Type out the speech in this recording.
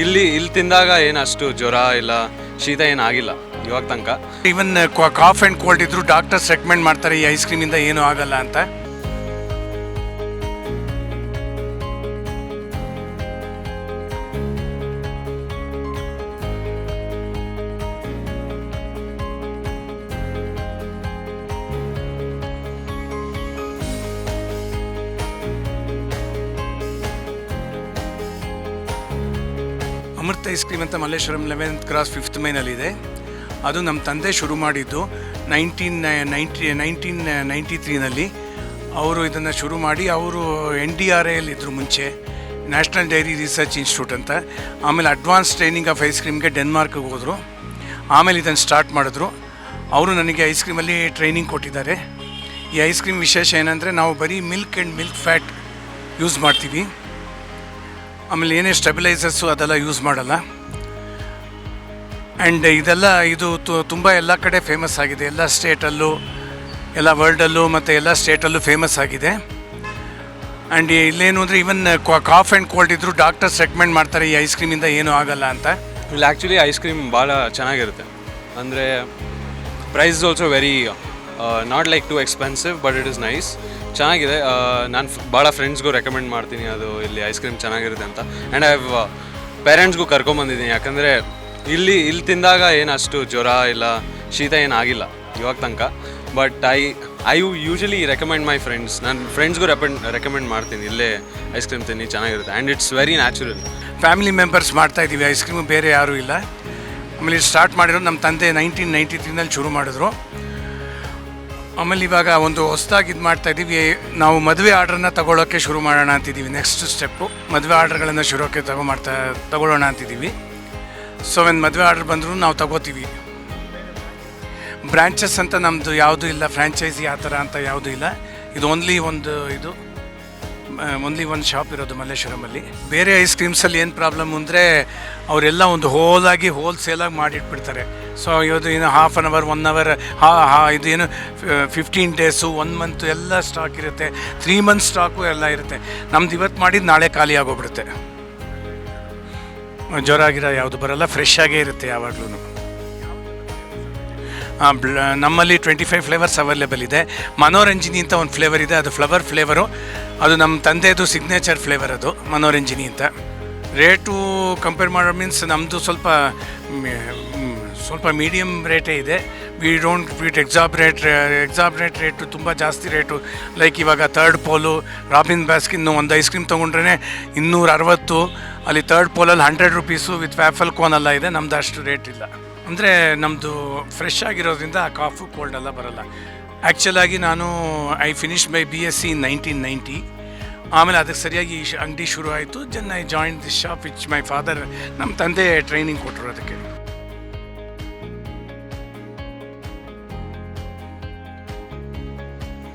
ಇಲ್ಲಿ ಇಲ್ಲಿ ತಿಂದಾಗ ಏನು ಅಷ್ಟು ಜ್ವರ ಇಲ್ಲ, ಶೀತ ಏನು ಆಗಿಲ್ಲ, ಇವಾಗ ತನಕ. ಈವನ್ ಕಾಫ್ ಆ್ಯಂಡ್ ಕೋಲ್ಡ್ ಇದ್ರು ಡಾಕ್ಟರ್ಸ್ ರೆಕಮೆಂಡ್ ಮಾಡ್ತಾರೆ, ಈ ಐಸ್ ಕ್ರೀಮಿಂದ ಏನೂ ಆಗಲ್ಲ ಅಂತ. ಅಮೃತ ಐಸ್ ಕ್ರೀಮ್ ಅಂತ ಮಲ್ಲೇಶ್ವರಂ ಲೆವೆಂತ್ ಕ್ರಾಸ್ ಫಿಫ್ತ್ ಮೈನಲ್ಲಿದೆ. ಅದು ನಮ್ಮ ತಂದೆ ಶುರು ಮಾಡಿದ್ದು ನೈನ್ಟೀನ್ ನೈಂಟಿ ನೈನ್ಟೀನ್ ನೈಂಟಿ ತ್ರೀನಲ್ಲಿ ಅವರು ಇದನ್ನು ಶುರು ಮಾಡಿ ಅವರು ಎನ್ ಡಿ ಆರ್ ಎಲ್ಲಿದ್ದರು ಮುಂಚೆ, ನ್ಯಾಷನಲ್ ಡೈರಿ ರಿಸರ್ಚ್ ಇನ್ಸ್ಟಿಟ್ಯೂಟ್ ಅಂತ. ಆಮೇಲೆ ಅಡ್ವಾನ್ಸ್ ಟ್ರೈನಿಂಗ್ ಆಫ್ ಐಸ್ ಕ್ರೀಮ್ಗೆ ಡೆನ್ಮಾರ್ಕ್ಗೆ ಹೋದರು. ಆಮೇಲೆ ಇದನ್ನು ಸ್ಟಾರ್ಟ್ ಮಾಡಿದ್ರು. ಅವರು ನನಗೆ ಐಸ್ ಕ್ರೀಮಲ್ಲಿ ಟ್ರೈನಿಂಗ್ ಕೊಟ್ಟಿದ್ದಾರೆ. ಈ ಐಸ್ ಕ್ರೀಮ್ ವಿಶೇಷ ಏನಂದರೆ ನಾವು ಬರೀ milk and milk fat use ಮಾಡ್ತೀವಿ. ಆಮೇಲೆ ಏನೇ ಸ್ಟೆಬಿಲೈಸರ್ಸು ಅದೆಲ್ಲ ಯೂಸ್ ಮಾಡಲ್ಲ. ಆ್ಯಂಡ್ ಇದೆಲ್ಲ ಇದು ತುಂಬ ಎಲ್ಲ ಕಡೆ ಫೇಮಸ್ ಆಗಿದೆ. ಎಲ್ಲ ಸ್ಟೇಟಲ್ಲೂ ಎಲ್ಲ ವರ್ಲ್ಡಲ್ಲೂ ಮತ್ತು ಎಲ್ಲ ಸ್ಟೇಟಲ್ಲೂ ಫೇಮಸ್ ಆಗಿದೆ. ಆ್ಯಂಡ್ ಇಲ್ಲೇನು ಅಂದರೆ ಈವನ್ ಕಾಫ್ ಆ್ಯಂಡ್ ಕೋಲ್ಡ್ ಇದ್ದರೂ ಡಾಕ್ಟರ್ಸ್ ರೆಕಮೆಂಡ್ ಮಾಡ್ತಾರೆ ಈ ಐಸ್ ಕ್ರೀಮಿಂದ ಏನೂ ಆಗಲ್ಲ ಅಂತ. ಇಲ್ಲಿ ಆ್ಯಕ್ಚುಲಿ ಐಸ್ ಕ್ರೀಮ್ ಭಾಳ ಚೆನ್ನಾಗಿರುತ್ತೆ. ಅಂದರೆ price also very not like to expensive but it is nice ಚೆನ್ನಾಗಿದೆ. ನಾನು ಭಾಳ ಫ್ರೆಂಡ್ಸ್ಗೂ ರೆಕಮೆಂಡ್ ಮಾಡ್ತೀನಿ ಅದು. ಇಲ್ಲಿ ಐಸ್ ಕ್ರೀಮ್ ಚೆನ್ನಾಗಿರುತ್ತೆ ಅಂತ. ಆ್ಯಂಡ್ ಐ ಪೇರೆಂಟ್ಸ್ಗೂ ಕರ್ಕೊಂಬಂದಿದ್ದೀನಿ ಯಾಕಂದರೆ ಇಲ್ಲಿ ಇಲ್ಲಿ ತಿಂದಾಗ ಏನು ಅಷ್ಟು ಜ್ವರ ಇಲ್ಲ, ಶೀತ ಏನು ಆಗಿಲ್ಲ, ಇವಾಗ ತನಕ. But I I usually recommend my friends ನನ್ನ ಫ್ರೆಂಡ್ಸ್ಗೂ ರೆಪೆಂಡ್ ರೆಕಮೆಂಡ್ ಮಾಡ್ತೀನಿ. ಇಲ್ಲೇ ಐಸ್ ಕ್ರೀಮ್ ತಿನ್ನಿ, ಚೆನ್ನಾಗಿರುತ್ತೆ. And it's very natural family members ಮಾಡ್ತಾ ಇದ್ದೀವಿ. ಐಸ್ ಕ್ರೀಮು ಬೇರೆ ಯಾರೂ ಇಲ್ಲ. ಆಮೇಲೆ ಸ್ಟಾರ್ಟ್ ಮಾಡಿರೋದು ನಮ್ಮ ತಂದೆ ನೈನ್ಟೀನ್ ನೈಂಟಿ ತ್ರೀನಲ್ಲಿ ಶುರು ಮಾಡಿದ್ರು. ಆಮೇಲೆ ಇವಾಗ ಒಂದು ಹೊಸದಾಗಿ ಇದು ಮಾಡ್ತಾ ಇದ್ದೀವಿ ನಾವು ಮದುವೆ ಆರ್ಡ್ರನ್ನ ತಗೊಳ್ಳೋಕ್ಕೆ ಶುರು ಮಾಡೋಣ ಅಂತಿದ್ದೀವಿ ನೆಕ್ಸ್ಟ್ ಸ್ಟೆಪ್ಪು ಮದುವೆ ಆರ್ಡ್ರ್ಗಳನ್ನು ಶುರುಕ್ಕೆ ತಗೋ ಮಾಡ್ತಾ, ತಗೊಳ್ಳೋಣ ಅಂತಿದ್ದೀವಿ ಸೊ ಒಂದು ಮದುವೆ ಆರ್ಡ್ರ್ ಬಂದರೂ ನಾವು ತಗೋತೀವಿ. ಬ್ರ್ಯಾಂಚಸ್ ಅಂತ ನಮ್ಮದು ಯಾವುದೂ ಇಲ್ಲ. ಫ್ರ್ಯಾಂಚೈಸಿ ಆ ಥರ ಅಂತ ಯಾವುದೂ ಇಲ್ಲ. ಇದು ಓನ್ಲಿ ಒಂದು ಇದು ಓನ್ಲಿ ಒಂದು ಶಾಪ್ ಇರೋದು ಮಲ್ಲೇಶ್ವರಮಲ್ಲಿ ಬೇರೆ ಐಸ್ ಕ್ರೀಮ್ಸಲ್ಲಿ ಏನು ಪ್ರಾಬ್ಲಮ್ ಅಂದರೆ, ಅವರೆಲ್ಲ ಒಂದು ಹೋಲಾಗಿ ಹೋಲ್ಸೇಲಾಗಿ ಮಾಡಿಟ್ಬಿಡ್ತಾರೆ. ಸೊ ಇವತ್ತು ಏನು half an hour one hour ಹಾ ಹಾ ಇದೇನು ಫಿಫ್ಟೀನ್ ಡೇಸು ಒನ್ ಮಂತ್ ಎಲ್ಲ ಸ್ಟಾಕ್ ಇರುತ್ತೆ. ತ್ರೀ ಮಂತ್ ಸ್ಟಾಕು ಎಲ್ಲ ಇರುತ್ತೆ. ನಮ್ದು ಇವತ್ತು ಮಾಡಿದ್ದು ನಾಳೆ ಖಾಲಿ ಆಗೋಗ್ಬಿಡುತ್ತೆ. ಜ್ವರ ಗಿರ ಯಾವುದು ಬರಲ್ಲ ಫ್ರೆಶ್ ಆಗೇ ಇರುತ್ತೆ ಯಾವಾಗಲೂ. ನಮ್ಮಲ್ಲಿ ಟ್ವೆಂಟಿ ಫೈವ್ ಫ್ಲೇವರ್ಸ್ ಅವೈಲೇಬಲ್ ಇದೆ. ಮನೋರಂಜಿನಿ ಅಂತ ಒಂದು ಫ್ಲೇವರ್ ಇದೆ. ಅದು ಫ್ಲವರ್ ಫ್ಲೇವರು ಅದು ನಮ್ಮ ತಂದೆದು ಸಿಗ್ನೇಚರ್ ಫ್ಲೇವರ್ ಅದು, ಮನೋರಂಜಿನಿ ಅಂತ. ರೇಟು ಕಂಪೇರ್ ಮಾಡೋ ಮೀನ್ಸ್ ನಮ್ಮದು ಸ್ವಲ್ಪ ಸ್ವಲ್ಪ ಮೀಡಿಯಮ್ ರೇಟೇ ಇದೆ. We don't with exaggerate exaggerate rate ತುಂಬ ಜಾಸ್ತಿ ರೇಟು ಲೈಕ್ ಇವಾಗ ತರ್ಡ್ ಪೋಲು ರಾಬಿನ್ ಬ್ಯಾಸ್ಕಿನ್ನು ಒಂದು ಐಸ್ ಕ್ರೀಮ್ ತೊಗೊಂಡ್ರೆ ಇನ್ನೂರ ಅರವತ್ತು ಅಲ್ಲಿ third ಪೋಲಲ್ಲಿ hundred rupees with waffle cone ಎಲ್ಲ ಇದೆ. ನಮ್ದು ಅಷ್ಟು ರೇಟ್ ಇಲ್ಲ. ಅಂದರೆ ನಮ್ಮದು ಫ್ರೆಶ್ ಆಗಿರೋದ್ರಿಂದ ಕಾಫು ಕೋಲ್ಡ್ ಎಲ್ಲ ಬರಲ್ಲ. ಆ್ಯಕ್ಚುಲಾಗಿ ನಾನು I finish my B S C in nineteen ninety ಆಮೇಲೆ ಅದಕ್ಕೆ ಸರಿಯಾಗಿ ಅಂಗಡಿ ಶುರು ಆಯಿತು. Then I join this shop which my father ನಮ್ಮ ತಂದೆ ಟ್ರೈನಿಂಗ್ ಕೊಟ್ಟರು ಅದಕ್ಕೆ.